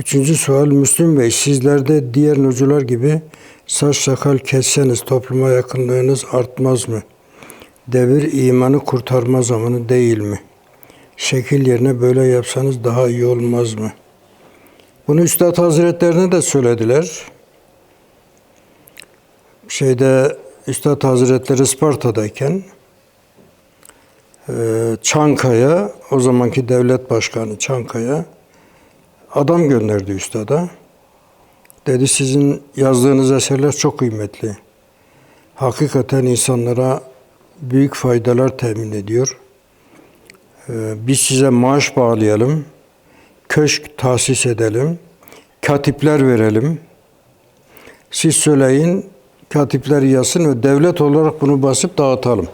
Üçüncü sual Müslüm Bey sizler de diğer nurcular gibi saç sakal kesseniz topluma yakınlığınız artmaz mı? Devir imanı kurtarma zamanı değil mi? Şekil yerine böyle yapsanız daha iyi olmaz mı? Bunu Üstad Hazretlerine de söylediler. Şeyde Üstad Hazretleri Isparta'dayken e, Çankaya, o zamanki devlet başkanı Çankaya adam gönderdi üstada. Dedi sizin yazdığınız eserler çok kıymetli. Hakikaten insanlara büyük faydalar temin ediyor. Ee, Biz size maaş bağlayalım, köşk tahsis edelim, katipler verelim. Siz söyleyin, katipler yazsın ve devlet olarak bunu basıp dağıtalım.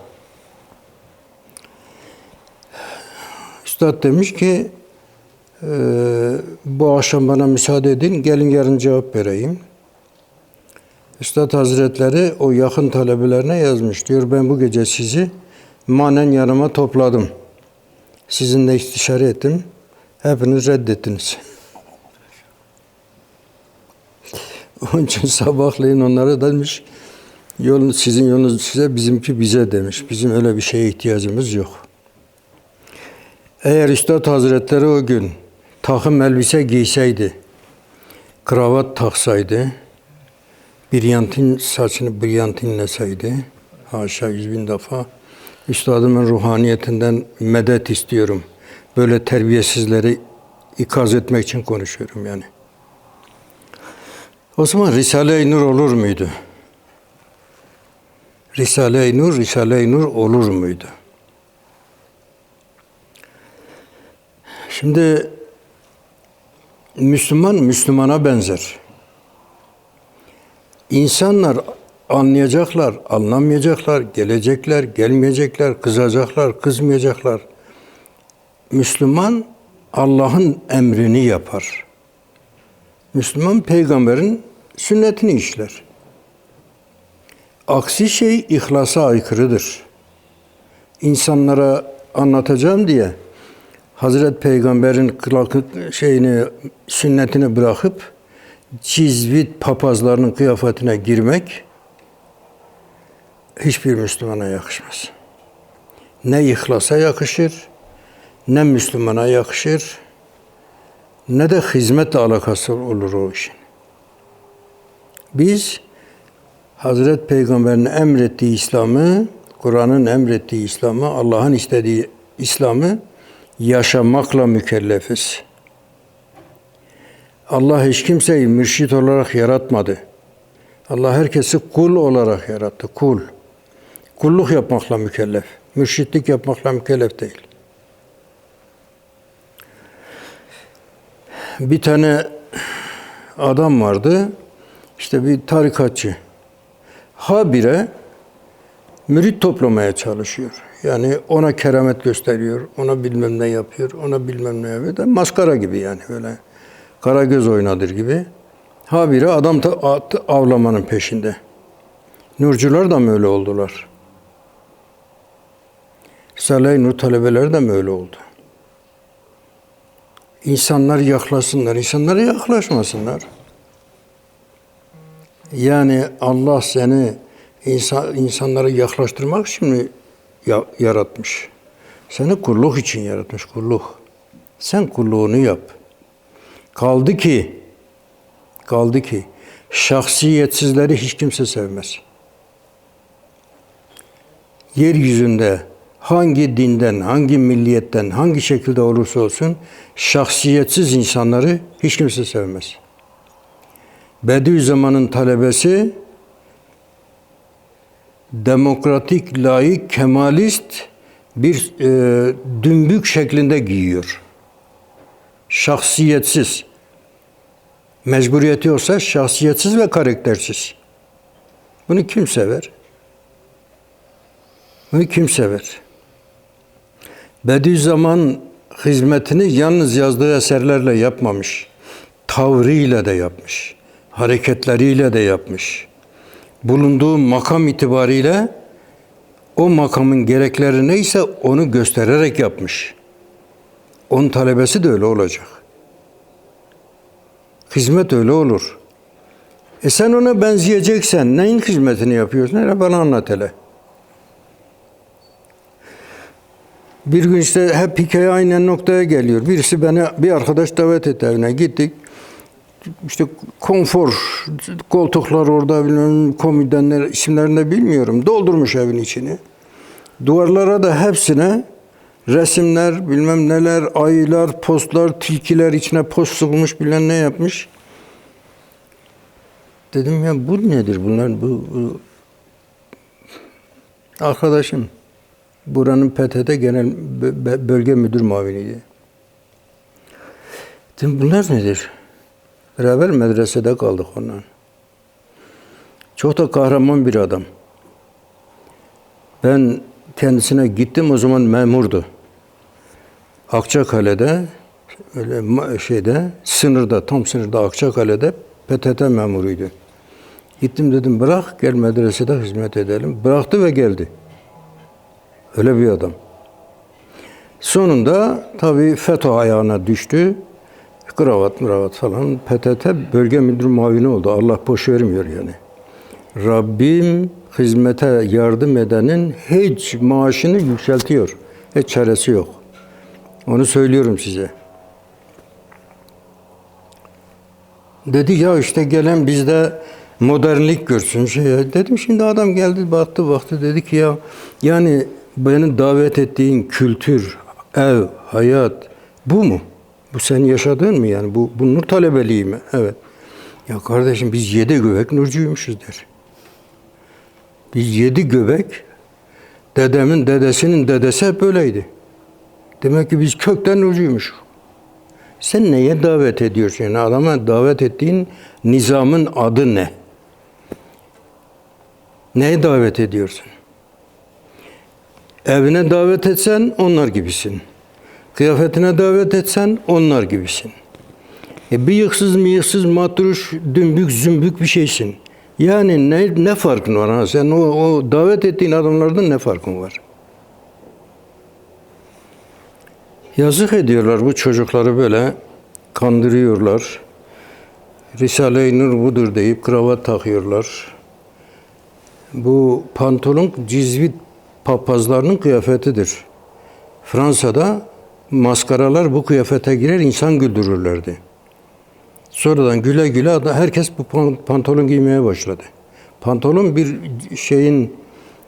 Üstad demiş ki, ee, bu akşam bana müsaade edin, gelin yarın cevap vereyim. Üstad Hazretleri o yakın talebelerine yazmış. Diyor ben bu gece sizi manen yanıma topladım. Sizinle istişare ettim. Hepiniz reddettiniz. Onun için sabahleyin onlara demiş, yolun, sizin yolunuz size, bizimki bize demiş. Bizim öyle bir şeye ihtiyacımız yok. Eğer Üstad Hazretleri o gün takım elbise giyseydi, kravat taksaydı, biryantin saçını biryantinleseydi, haşa yüz bin defa, Üstadımın ruhaniyetinden medet istiyorum. Böyle terbiyesizleri ikaz etmek için konuşuyorum yani. O zaman Risale-i Nur olur muydu? Risale-i Nur, Risale-i Nur olur muydu? Şimdi Müslüman Müslümana benzer. İnsanlar anlayacaklar, anlamayacaklar, gelecekler, gelmeyecekler, kızacaklar, kızmayacaklar. Müslüman Allah'ın emrini yapar. Müslüman peygamberin sünnetini işler. Aksi şey ihlasa aykırıdır. İnsanlara anlatacağım diye Hazret Peygamber'in şeyini, sünnetini bırakıp cizvit papazlarının kıyafetine girmek hiçbir Müslümana yakışmaz. Ne ihlasa yakışır, ne Müslümana yakışır, ne de hizmetle alakası olur o işin. Biz Hazret Peygamber'in emrettiği İslam'ı, Kur'an'ın emrettiği İslam'ı, Allah'ın istediği İslam'ı yaşamakla mükellefiz. Allah hiç kimseyi mürşit olarak yaratmadı. Allah herkesi kul olarak yarattı. Kul. Kulluk yapmakla mükellef. Mürşitlik yapmakla mükellef değil. Bir tane adam vardı. İşte bir tarikatçı. Habire mürit toplamaya çalışıyor. Yani ona keramet gösteriyor, ona bilmem ne yapıyor, ona bilmem ne yapıyor. Da maskara gibi yani böyle kara göz oynadır gibi. Habire adam at- avlamanın peşinde. Nurcular da mı öyle oldular? Risale-i Nur talebeleri de mi öyle oldu? İnsanlar yaklaşsınlar, insanlara yaklaşmasınlar. Yani Allah seni insan, insanlara yaklaştırmak için mi yaratmış? Seni kulluk için yaratmış, kulluk. Sen kulluğunu yap. Kaldı ki, kaldı ki şahsiyetsizleri hiç kimse sevmez. Yeryüzünde hangi dinden, hangi milliyetten, hangi şekilde olursa olsun şahsiyetsiz insanları hiç kimse sevmez. Bediüzzaman'ın talebesi demokratik, layık, kemalist bir e, dümbük şeklinde giyiyor. Şahsiyetsiz. Mecburiyeti olsa şahsiyetsiz ve karaktersiz. Bunu kim sever? Bunu kim sever? Bediüzzaman hizmetini yalnız yazdığı eserlerle yapmamış. Tavrıyla da yapmış. Hareketleriyle de yapmış. Bulunduğu makam itibariyle o makamın gerekleri neyse onu göstererek yapmış. Onun talebesi de öyle olacak. Hizmet öyle olur. E sen ona benzeyeceksen neyin hizmetini yapıyorsun? Hele bana anlat hele. Bir gün işte hep hikaye aynı noktaya geliyor. Birisi beni bir arkadaş davet etti evine gittik. İşte konfor koltuklar orada bilmem komodinler isimlerini bilmiyorum. Doldurmuş evin içini. Duvarlara da hepsine resimler, bilmem neler, ayılar, postlar, tilkiler içine post sıkılmış bilen ne yapmış. Dedim ya bu nedir bunlar? Bu, bu... Arkadaşım buranın PTT Genel Bö- Bölge Müdür Muaviniydi. Dedim bunlar nedir? Beraber medresede kaldık ondan. Çok da kahraman bir adam. Ben kendisine gittim o zaman memurdu. Akçakale'de öyle şeyde sınırda tam sınırda Akçakale'de PTT memuruydu. Gittim dedim bırak gel medresede hizmet edelim. Bıraktı ve geldi. Öyle bir adam. Sonunda tabii FETÖ ayağına düştü. Kravat mıravat falan. PTT bölge müdür muavini oldu. Allah boş vermiyor yani. Rabbim hizmete yardım edenin hiç maaşını yükseltiyor. Hiç çaresi yok. Onu söylüyorum size. Dedi ya işte gelen bizde modernlik görsün şey. Dedim şimdi adam geldi baktı baktı dedi ki ya yani beni davet ettiğin kültür, ev, hayat bu mu? Bu sen yaşadığın mı yani? Bu, bu nur talebeliği mi? Evet. Ya kardeşim biz yedi göbek nurcuymuşuz der. Biz yedi göbek dedemin dedesinin dedesi hep böyleydi. Demek ki biz kökten nurcuymuşuz. Sen neye davet ediyorsun? Yani adama davet ettiğin nizamın adı ne? Neye davet ediyorsun? Evine davet etsen onlar gibisin. Kıyafetine davet etsen onlar gibisin. E bıyıksız mıyıksız matruş, dümbük zümbük bir şeysin. Yani ne, ne farkın var ha? Sen o, o davet ettiğin adamlardan ne farkın var? Yazık ediyorlar bu çocukları böyle kandırıyorlar. Risale-i Nur budur deyip kravat takıyorlar. Bu pantolon cizvit papazlarının kıyafetidir. Fransa'da maskaralar bu kıyafete girer insan güldürürlerdi. Sonradan güle güle herkes bu pan- pantolon giymeye başladı. Pantolon bir şeyin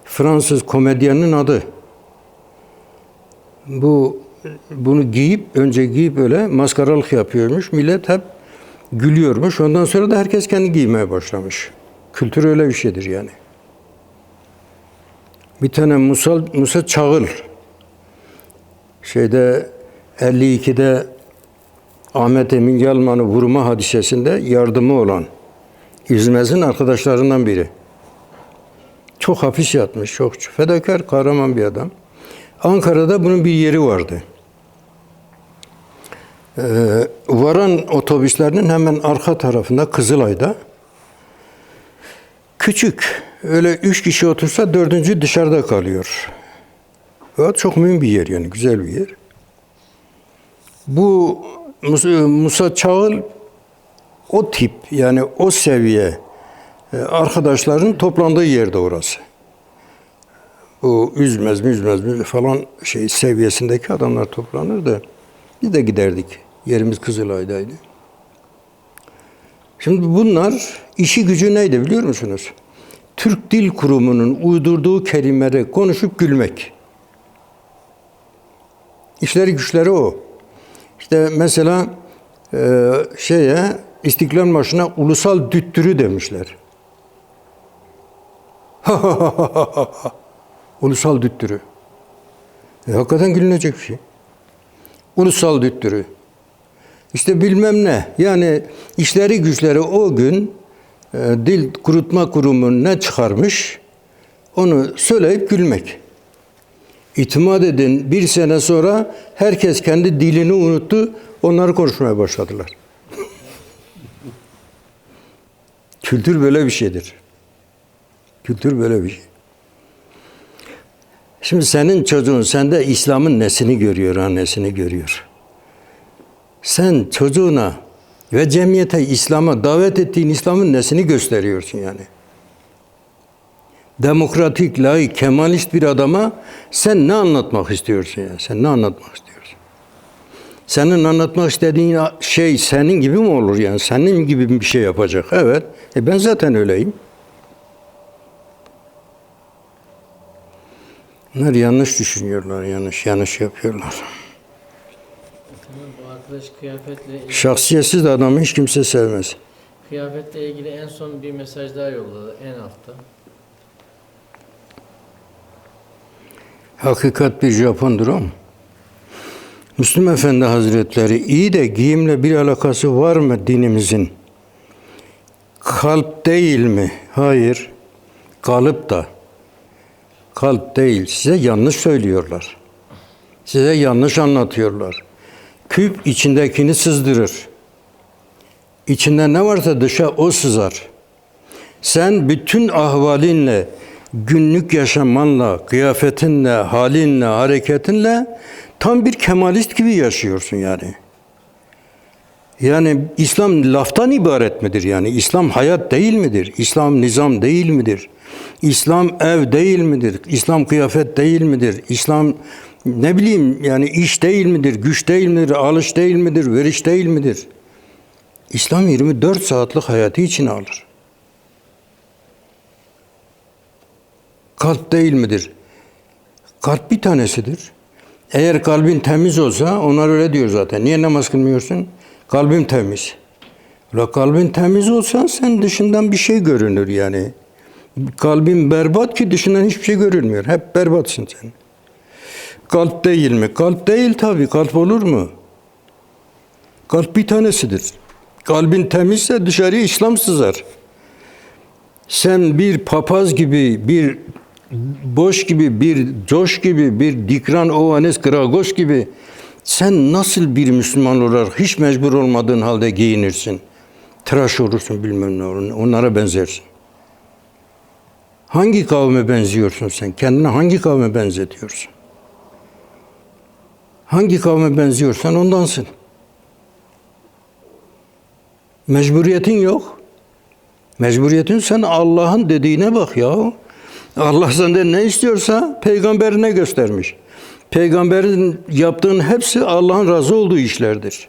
Fransız komedyenin adı. Bu bunu giyip önce giyip öyle maskaralık yapıyormuş. Millet hep gülüyormuş. Ondan sonra da herkes kendi giymeye başlamış. Kültür öyle bir şeydir yani. Bir tane Musa, Musa Çağıl şeyde 52'de Ahmet Emin Yalman'ı vurma hadisesinde yardımı olan İzmez'in arkadaşlarından biri. Çok hapis yatmış, çok fedakar, kahraman bir adam. Ankara'da bunun bir yeri vardı. Ee, varan otobüslerinin hemen arka tarafında Kızılay'da küçük öyle üç kişi otursa dördüncü dışarıda kalıyor. Fakat çok mühim bir yer yani güzel bir yer. Bu Musa, Çağıl o tip yani o seviye e, arkadaşların toplandığı yerde orası. Bu üzmez müzmez müzmez falan şey seviyesindeki adamlar toplanır da biz de giderdik. Yerimiz Kızılay'daydı. Şimdi bunlar işi gücü neydi biliyor musunuz? Türk Dil Kurumu'nun uydurduğu kelimeleri konuşup gülmek. İşleri güçleri o. İşte mesela e, şeye İstiklal Marşı'na ulusal düttürü demişler. ulusal düttürü. E, hakikaten gülünecek bir şey. Ulusal düttürü. İşte bilmem ne. Yani işleri güçleri o gün e, Dil Kurutma Kurumu ne çıkarmış onu söyleyip gülmek. İtimat edin bir sene sonra herkes kendi dilini unuttu. Onları konuşmaya başladılar. Kültür böyle bir şeydir. Kültür böyle bir şey. Şimdi senin çocuğun sende İslam'ın nesini görüyor, annesini görüyor. Sen çocuğuna ve cemiyete İslam'a davet ettiğin İslam'ın nesini gösteriyorsun yani? Demokratik, layık, kemalist bir adama sen ne anlatmak istiyorsun yani? Sen ne anlatmak istiyorsun? Senin anlatmak istediğin şey senin gibi mi olur yani? Senin gibi bir şey yapacak. Evet. E ben zaten öyleyim. Bunlar yanlış düşünüyorlar, yanlış yanlış yapıyorlar. Kıyafetle Şahsiyetsiz adamı hiç kimse sevmez. kıyafetle ilgili en son bir mesaj daha yolladı en altta. Hakikat bir Japondur ama. Müslüm Efendi Hazretleri iyi de giyimle bir alakası var mı dinimizin? Kalp değil mi? Hayır. Kalıp da. Kalp değil. Size yanlış söylüyorlar. Size yanlış anlatıyorlar. Küp içindekini sızdırır. İçinde ne varsa dışa o sızar. Sen bütün ahvalinle, günlük yaşamanla, kıyafetinle, halinle, hareketinle tam bir kemalist gibi yaşıyorsun yani. Yani İslam laftan ibaret midir yani? İslam hayat değil midir? İslam nizam değil midir? İslam ev değil midir? İslam kıyafet değil midir? İslam ne bileyim yani iş değil midir? Güç değil midir? Alış değil midir? Veriş değil midir? İslam 24 saatlik hayatı içine alır. Kalp değil midir? Kalp bir tanesidir. Eğer kalbin temiz olsa, onlar öyle diyor zaten. Niye namaz kılmıyorsun? Kalbim temiz. La kalbin temiz olsa sen dışından bir şey görünür yani. Kalbin berbat ki dışından hiçbir şey görünmüyor. Hep berbatsın sen. Kalp değil mi? Kalp değil tabii. Kalp olur mu? Kalp bir tanesidir. Kalbin temizse dışarıya İslam sızar. Sen bir papaz gibi, bir boş gibi, bir coş gibi, bir dikran ovanes kragos gibi sen nasıl bir Müslüman olarak hiç mecbur olmadığın halde giyinirsin? Tıraş olursun bilmem ne olur. Onlara benzersin. Hangi kavme benziyorsun sen? Kendine hangi kavme benzetiyorsun? Hangi kavme benziyorsan ondansın. Mecburiyetin yok. Mecburiyetin sen Allah'ın dediğine bak ya. Allah senden ne istiyorsa peygamberine göstermiş. Peygamberin yaptığın hepsi Allah'ın razı olduğu işlerdir.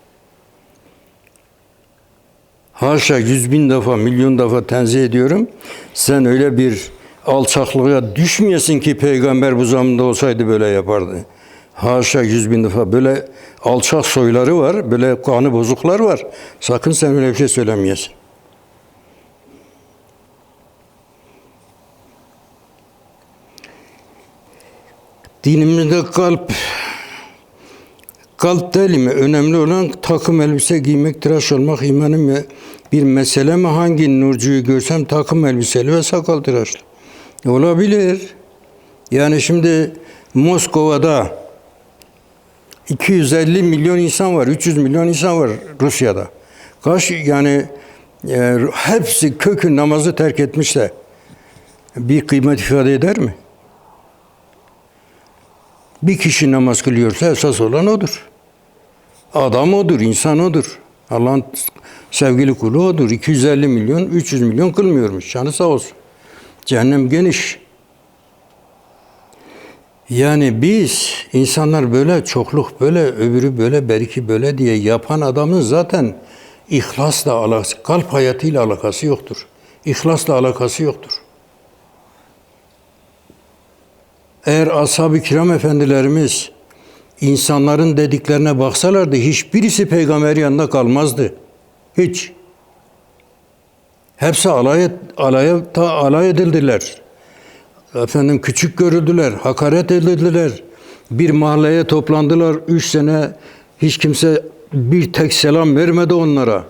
Haşa yüz bin defa, milyon defa tenzih ediyorum. Sen öyle bir alçaklığa düşmeyesin ki peygamber bu zamanda olsaydı böyle yapardı. Haşa yüz bin defa böyle alçak soyları var, böyle kanı bozuklar var. Sakın sen öyle bir şey söylemeyesin. Dinimizde kalp kalp değil mi? Önemli olan takım elbise giymek, tıraş olmak imanım mı? Bir mesele mi? Hangi nurcuyu görsem takım elbiseli ve sakal tıraşlı. Olabilir. Yani şimdi Moskova'da 250 milyon insan var, 300 milyon insan var Rusya'da. Kaç yani e, hepsi kökün namazı terk etmişse bir kıymet ifade eder mi? Bir kişi namaz kılıyorsa esas olan odur. Adam odur, insan odur. Allah'ın sevgili kulu odur. 250 milyon, 300 milyon kılmıyormuş. Canı sağ olsun. Cehennem geniş. Yani biz insanlar böyle çokluk böyle öbürü böyle belki böyle diye yapan adamın zaten ihlasla alakası, kalp hayatıyla alakası yoktur. İhlasla alakası yoktur. Eğer ashab-ı kiram efendilerimiz insanların dediklerine baksalardı hiçbirisi peygamber yanında kalmazdı. Hiç. Hepsi alay, et, alay, ta, alay edildiler. Efendim küçük görüldüler, hakaret edildiler. Bir mahalleye toplandılar. Üç sene hiç kimse bir tek selam vermedi onlara.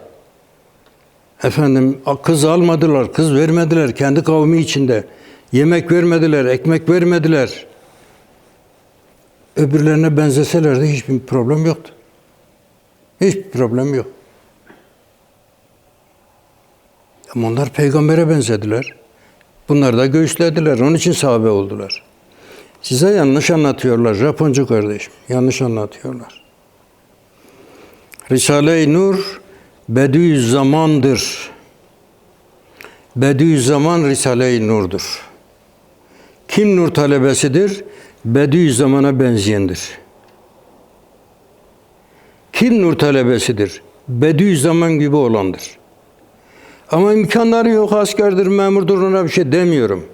Efendim kız almadılar, kız vermediler kendi kavmi içinde. Yemek vermediler, ekmek vermediler. Öbürlerine benzeselerdi hiçbir problem yoktu. Hiçbir problem yok. Ama onlar peygambere benzediler. Bunlar da göğüslediler. Onun için sahabe oldular. Size yanlış anlatıyorlar Japoncu kardeşim. Yanlış anlatıyorlar. Risale-i Nur Bediüzzaman'dır. Bediüzzaman Risale-i Nur'dur. Kim nur talebesidir? Bediüzzaman'a benzeyendir. Kim nur talebesidir? Bediüzzaman gibi olandır. Ama imkanları yok, askerdir, memurdur, ona bir şey demiyorum.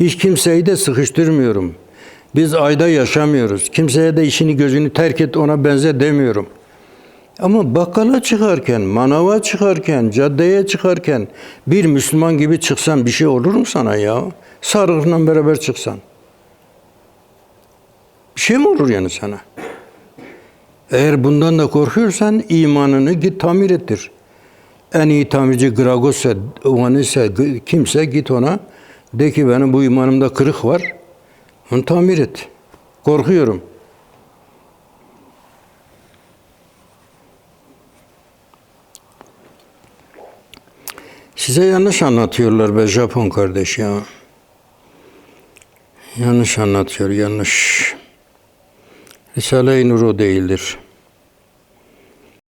Hiç kimseyi de sıkıştırmıyorum. Biz ayda yaşamıyoruz. Kimseye de işini gözünü terk et ona benze demiyorum. Ama bakkala çıkarken, manava çıkarken, caddeye çıkarken bir Müslüman gibi çıksan bir şey olur mu sana ya? Sarıkla beraber çıksan. Bir şey mi olur yani sana? Eğer bundan da korkuyorsan imanını git tamir ettir. En iyi tamirci Gragos'sa, Ovanis'se, kimse git ona de ki benim bu imanımda kırık var. Onu tamir et. Korkuyorum. Size yanlış anlatıyorlar be Japon kardeş ya. Yanlış anlatıyor, yanlış. Risale-i Nur o değildir.